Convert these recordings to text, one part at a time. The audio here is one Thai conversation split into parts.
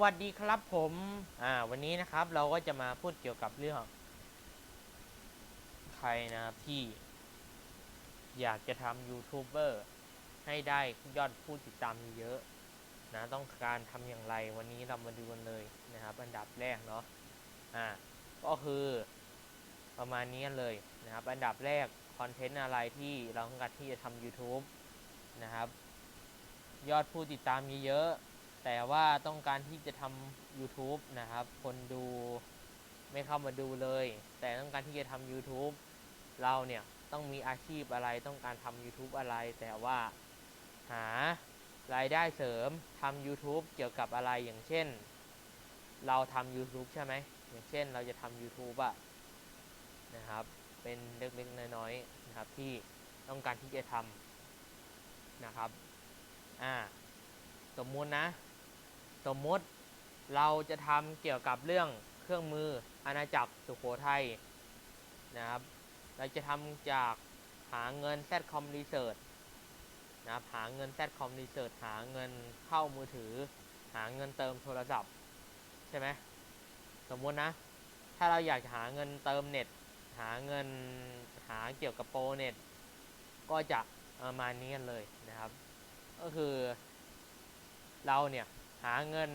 วัสดีครับผมอ่าวันนี้นะครับเราก็จะมาพูดเกี่ยวกับเรื่อง ใครนะครับที่ อยากจะทำยูทูบเบอร์ให้ได้ยอดผู้ติดตามเยอะนะต้องการทำอย่างไรวันนี้เรามาดูกันเลยนะครับ อันดับแรกเนาะอ่าก็คือประมาณนี้เลยนะครับ อันดับแรกคอนเทนต์อะไรที่เราต้องการที่จะทำ YouTube นะครับ ยอดผู้ติดตามเยอะๆ แต่ว่าต้องการที่จะทำ YouTube นะครับ คนดูไม่เข้ามาดูเลย แต่ต้องการที่จะทำ YouTube เราเนี่ยต้องมีอาชีพอะไรต้องการทำ YouTube อะไร แต่ว่าหารายได้เสริมทำ YouTube เกี่ยวกับอะไรอย่างเช่น เราทำ YouTube ใช่ไหมอย่างเช่นเราจะทำ YouTube อะนะครับเป็นเล็กๆน้อยๆนะครับที่ต้องการที่จะทำนะครับ อ่า สมมุตินะ สมมติเราจะทำเกี่ยวกับเรื่องเครื่องมืออาณาจักรสุโขทัยนะครับ เราจะทำจากหาเงิน Zcom Research นะครับหาเงิน Zcom Research หาเงินเข้ามือถือ หาเงินเติมโทรศัพท์ ใช่ไหมสมมตินะ ถ้าเราอยากจะหาเงินเติมเน็ต หาเงินหาเกี่ยวกับโปรเน็ต ก็จะประมาณนี้กันเลยนะครับ ก็คือเราเนี่ย หาเงิน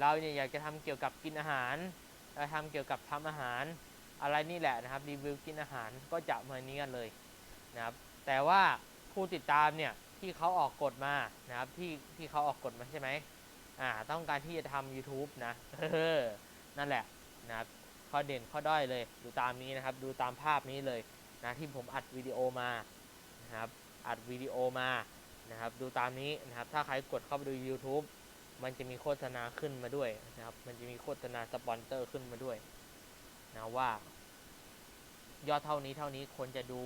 เราเนี่ยอยากจะทำเกี่ยวกับกินอาหาร เราทำเกี่ยวกับทำอาหาร อะไรนี่แหละนะครับรีวิวกินอาหารก็จะมานี้กันเลยนะครับ แต่ว่าผู้ติดตามเนี่ยที่เขาออกกฎมานะครับที่ที่เขาออกกฎมาใช่ไหมอ่าต้องการที่จะทำ YouTube นะเออนั่นแหละนะครับข้อเด่นข้อด้อยเลยดูตามนี้นะครับ ดูตามภาพนี้เลยนะที่ผมอัดวิดีโอมานะครับอัดวิดีโอมานะครับ ดูตามนี้นะครับ ถ้าใครกดเข้าไปดู YouTube มันจะมีโฆษณาขึ้นมาด้วยนะครับ มันจะมีโฆษณาสปอนเซอร์ขึ้นมาด้วยนะว่า ยอดเท่านี้เท่านี้คนจะดู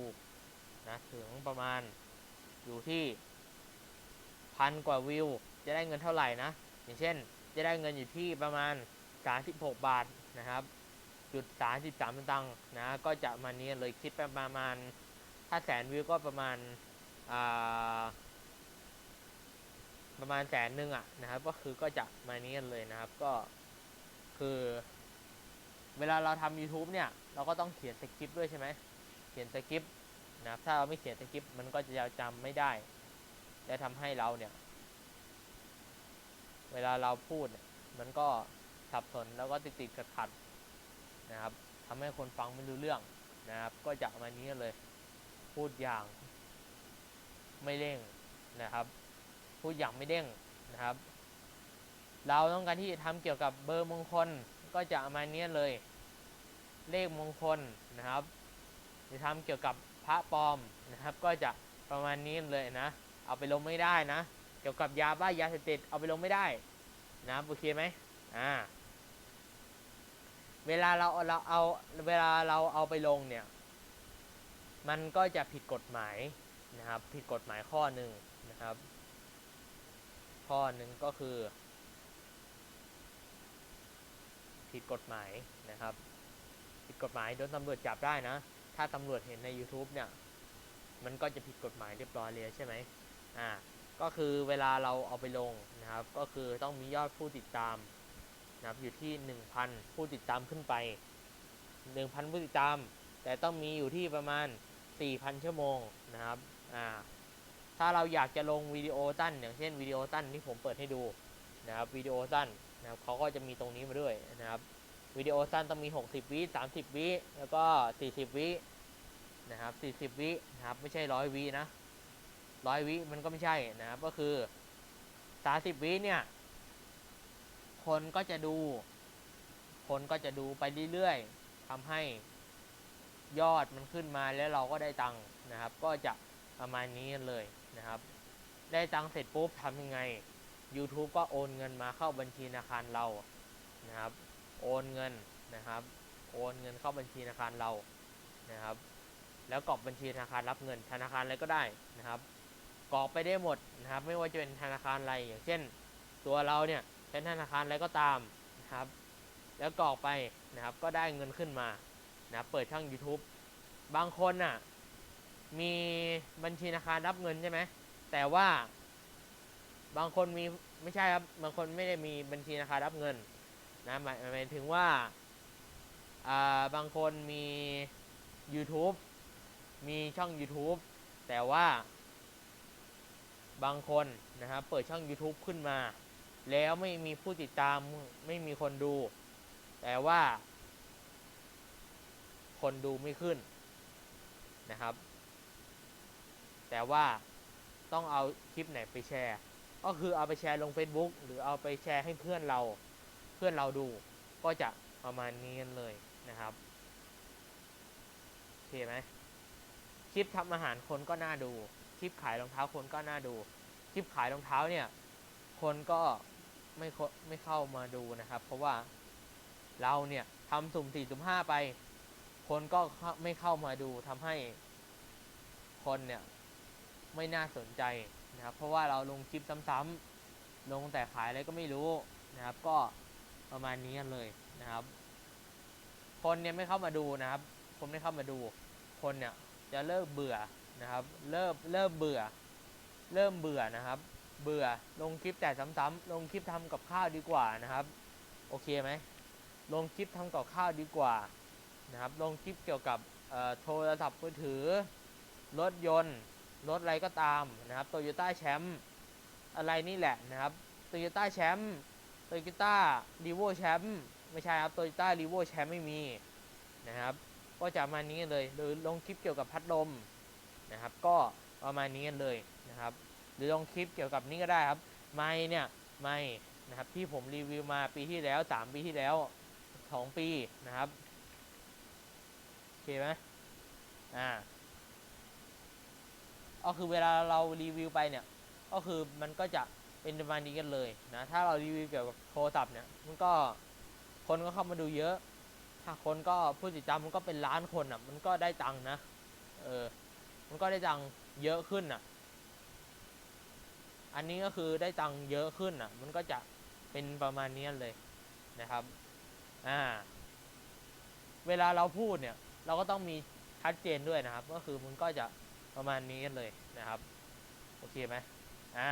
นะถึงประมาณอยู่ที่พันกว่าวิว จะได้เงินเท่าไหร่นะ อย่างเช่น จะได้เงินอยู่ที่ประมาณ 36 บาทนะครับ จุด 33ตังค์นะ ก็จะมาเนี้ยเลยคิดประมาณ ถ้าแสนวิวก็ประมาณอ่า ประมาณแสนหนึ่งอะนะครับ ก็คือก็จะมานี้กันเลยนะครับ ก็คือ เวลาเราทำ YouTube เนี่ย เราก็ต้องเขียนสคริปต์ด้วยใช่ไหมเขียนสคริปต์นะครับ ถ้าเราไม่เขียนสคริปต์มันก็จะจำไม่ได้และทำให้เราเนี่ย เวลาเราพูดมันก็สับสนแล้วก็ติดติดขัดขัดนะครับทำให้คนฟังไม่รู้เรื่องนะครับ ก็จะมานี้กันเลย พูดอย่าง ไม่เร่งนะครับ พูดอย่างไม่เด้งนะครับ เราต้องการที่จะทำเกี่ยวกับเบอร์มงคลก็จะเอามาเนี้ยเลย เลขมงคลนะครับจะทำเกี่ยวกับพระปลอมนะครับ ก็จะประมาณนี้เลยนะ เอาไปลงไม่ได้นะ เกี่ยวกับยาบ้ายาเสพติดเอาไปลงไม่ได้นะโอเคไหมอ่าเวลาเราเราเอาเวลาเราเอาไปลงเนี่ย มันก็จะผิดกฎหมายนะครับ ผิดกฎหมายข้อหนึ่งนะครับ ข้อหนึ่งก็คือ ผิดกฎหมายนะครับ ผิดกฎหมายโดนตำรวจจับได้นะ ถ้าตำรวจเห็นใน YouTube เนี่ย มันก็จะผิดกฎหมายเรียบร้อยเลยใช่ไหมอ่าก็คือเวลาเราเอาไปลงนะครับ ก็คือต้องมียอดผู้ติดตามนะครับอยู่ที่ 1,000 ผู้ติดตามขึ้นไป 1,000 ผู้ติดตาม แต่ต้องมีอยู่ที่ประมาณ 4,000 ชั่วโมงนะครับอ่า ถ้าเราอยากจะลงวิดีโอสั้นอย่างเช่นวิดีโอสั้นที่ผมเปิดให้ดูนะครับวิดีโอสั้นนะครับเขาก็จะมีตรงนี้มาด้วยนะครับวิดีโอสั้นต้องมี 60 วิ30 วิแล้วก็ 40 วินะครับ 40 วินะครับไม่ใช่ร้อยวินะร้อยวิมันก็ไม่ใช่นะครับก็คือ 30 วิเนี่ยคนก็จะดู คนก็จะดูไปเรื่อยๆทำให้ยอดมันขึ้นมาแล้วเราก็ได้ตังค์นะครับ ก็จะประมาณนี้เลย นะครับ ได้ตังเสร็จปุ๊บทำยังไง YouTube ก็โอนเงินมาเข้าบัญชีธนาคารเรานะครับ โอนเงินนะครับ โอนเงินเข้าบัญชีธนาคารเรานะครับ แล้วกรอกบัญชีธนาคารรับเงินธนาคารอะไรก็ได้นะครับกรอกไปได้หมดนะครับ ไม่ว่าจะเป็นธนาคารอะไรอย่างเช่น ตัวเราเนี่ยเป็นธนาคารอะไรก็ตามนะครับ แล้วกรอกไปนะครับก็ได้เงินขึ้นมานะเปิดช่อง YouTube บางคนน่ะ มีบัญชีธนาคารรับเงินใช่ไหมแต่ว่าบางคนมีไม่ใช่ครับบางคนไม่ได้มีบัญชีธนาคารรับเงินนะหมายหมายถึงว่าอ่าบางคนมี YouTube มีช่อง YouTube แต่ว่าบางคนนะครับเปิดช่อง YouTube ขึ้นมา แล้วไม่มีผู้ติดตามไม่มีคนดู แต่ว่า คนดูไม่ขึ้นนะครับ แต่ว่าต้องเอาคลิปไหนไปแชร์ ก็คือเอาไปแชร์ลง Facebook หรือเอาไปแชร์ให้เพื่อนเรา เพื่อนเราดู ก็จะประมาณนี้กันเลยนะครับโอเคไหมคลิปทำอาหารคนก็น่าดู คลิปขายรองเท้าคนก็น่าดู คลิปขายรองเท้าเนี่ย คนก็ไม่ไม่เข้ามาดูนะครับ เพราะว่าเราเนี่ยทำสุ่มสี่สุ่มห้าไป คนก็ไม่เข้ามาดูทำให้คนเนี่ย ไม่น่าสนใจนะครับ เพราะว่าเราลงคลิปซ้ำๆลงแต่ขายอะไรก็ไม่รู้นะครับ ก็ประมาณนี้กันเลยนะครับ คนเนี่ยไม่เข้ามาดูนะครับคนไม่เข้ามาดู คนเนี่ยจะเลิกเบื่อนะครับ เริ่มเริ่มเบื่อ เริ่มเบื่อนะครับ เบื่อลงคลิปแต่ซ้ำๆลงคลิปทำกับข้าวดีกว่านะครับ โอเคไหมลงคลิปทำกับข้าวดีกว่านะครับ ลงคลิปเกี่ยวกับโทรศัพท์มือถือรถยนต์ รถอะไรก็ตามนะครับโตโยต้าแชมป์อะไรนี่แหละนะครับโตโยต้าแชมป์โตโยต้ารีโวแชมป์ไม่ใช่ครับโตโยต้ารีโวแชมป์ไม่มีนะครับ ก็จะประมาณนี้เลยหรือลงคลิปเกี่ยวกับพัดลมนะครับ ก็ประมาณนี้กันเลยนะครับ หรือลงคลิปเกี่ยวกับนี้ก็ได้ครับ ไม้เนี่ยไม้นะครับที่ผมรีวิวมาปีที่แล้วสามปีที่แล้วสองปีนะครับโอเคไหมอ่า ก็คือเวลาเรารีวิวไปเนี่ย ก็คือมันก็จะเป็นประมาณนี้กันเลยนะ ถ้าเรารีวิวเกี่ยวกับโทรศัพท์เนี่ย มันก็คนก็เข้ามาดูเยอะ ถ้าคนก็ผู้ติดตามมันก็เป็นล้านคนอะ มันก็ได้ตังค์นะ เออ มันก็ได้ตังค์เยอะขึ้นอะ อันนี้ก็คือได้ตังค์เยอะขึ้นอะ มันก็จะเป็นประมาณนี้เลยนะครับ อ่า เวลาเราพูดเนี่ย เราก็ต้องมีชัดเจนด้วยนะครับ ก็คือมันก็จะ ประมาณนี้กันเลยนะครับ โอเคไหมอ่า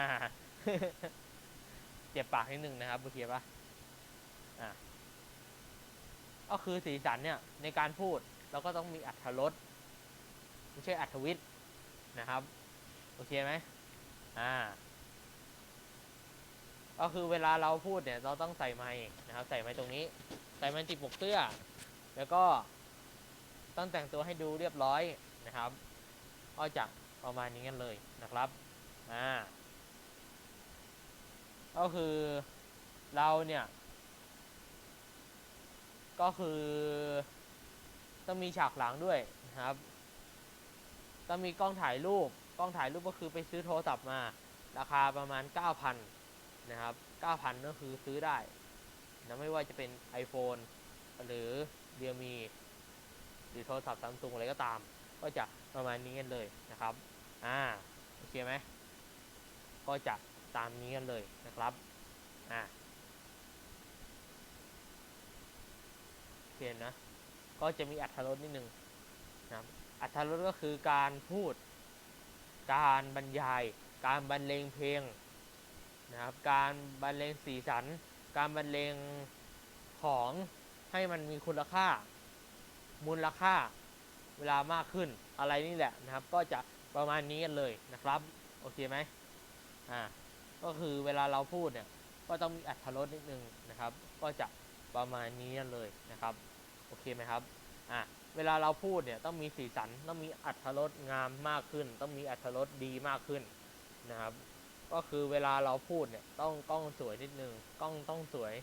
เจ็บปากนิดนึงนะครับโอเคปะอ่าก็คือสีสันเนี่ยในการพูดเราก็ต้องมีอัธรสไม่ใช่อัธวิทย์นะครับ โอเคไหมอ่า ก็คือเวลาเราพูดเนี่ย เราต้องใส่ไม้นะครับ ใส่ไม้ตรงนี้ ใส่ไม้ติดปกเสื้อ แล้วก็ต้องแต่งตัวให้ดูเรียบร้อยนะครับ ก็จะประมาณนี้กันเลยนะครับอ่าก็คือเราเนี่ย ก็คือต้องมีฉากหลังด้วยนะครับต้องมีกล้องถ่ายรูป กล้องถ่ายรูปก็คือไปซื้อโทรศัพท์มา ราคาประมาณ 9,000 นะครับ 9,000 ก็คือซื้อได้นะไม่ว่าจะเป็น iPhone หรือ Realme หรือโทรศัพท์ซัมซุงอะไรก็ตาม ก็จะ ประมาณนี้กันเลยนะครับ อ่า โอเคไหม ก็จะตามนี้กันเลยนะครับ อ่าโอเคนะ ก็จะมีอัธรสนิดนึงนะครับอัธรสก็คือการพูด การบรรยาย การบรรเลงเพลงนะครับ การบรรเลงสีสัน การบรรเลงของให้มันมีคุณค่า มูลค่า เวลามากขึ้นอะไรนี่แหละนะครับ ก็จะประมาณนี้กันเลยนะครับ โอเคไหมอ่าก็คือเวลาเราพูดเนี่ยก็ต้องมีอัธรสนิดนึงนะครับ ก็จะประมาณนี้กันเลยนะครับ โอเคไหมครับอ่าเวลาเราพูดเนี่ยต้องมีสีสันต้องมีอัธรสงามมากขึ้น ต้องมีอัธรสดีมากขึ้นนะครับ ก็คือเวลาเราพูดเนี่ยต้องกล้องสวยนิดนึงกล้องต้องสวย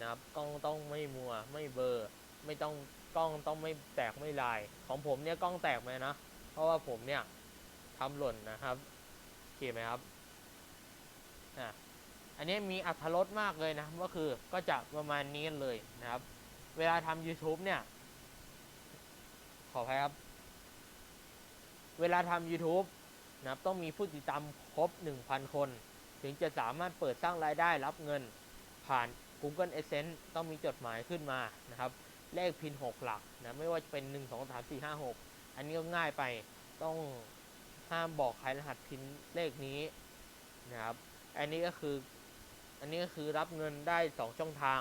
นะครับกล้องต้องไม่มัวไม่เบอร์ไม่ต้อง กล้องต้องไม่แตกไม่ลาย ของผมเนี่ยกล้องแตกไหมนะ เพราะว่าผมเนี่ยทำหล่นนะครับโอเคไหมครับอะอันนี้มีอัธรสมากเลยนะก็คือก็จะประมาณนี้กันเลยนะครับ เวลาทำ YouTube เนี่ย ขออภัยครับ เวลาทำ YouTube นะครับต้องมีผู้ติดตามครบ 1,000 คน ถึงจะสามารถเปิดสร้างรายได้รับเงิน ผ่าน Google Adsense ต้องมีจดหมายขึ้นมานะครับ เลขพิน 6 หลักนะไม่ว่าจะเป็น 1 2 3 4 5 6 อันนี้ก็ง่ายไปต้องห้ามบอกใครรหัสพินเลขนี้นะครับอันนี้ก็คืออันนี้ก็คือรับเงินได้ 2 ช่องทาง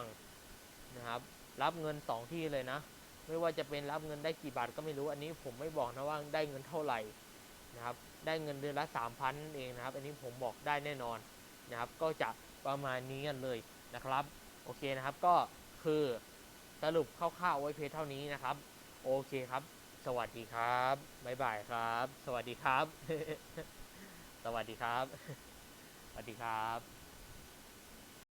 นะครับ รับเงิน 2 ที่เลยนะ ไม่ว่าจะเป็นรับเงินได้กี่บาทก็ไม่รู้อันนี้ผมไม่บอกนะว่าได้เงินเท่าไหร่นะครับได้เงินเดือนละ 3,000นั่นเองนะครับ อันนี้ผมบอกได้แน่นอนนะครับ ก็จะประมาณนี้กันเลยนะครับ โอเคนะครับก็คือ สรุปคร่าวๆไว้เพียงเท่านี้นะครับ โอเคครับ สวัสดีครับบ๊ายบายครับ สวัสดีครับ สวัสดีครับ สวัสดีครับ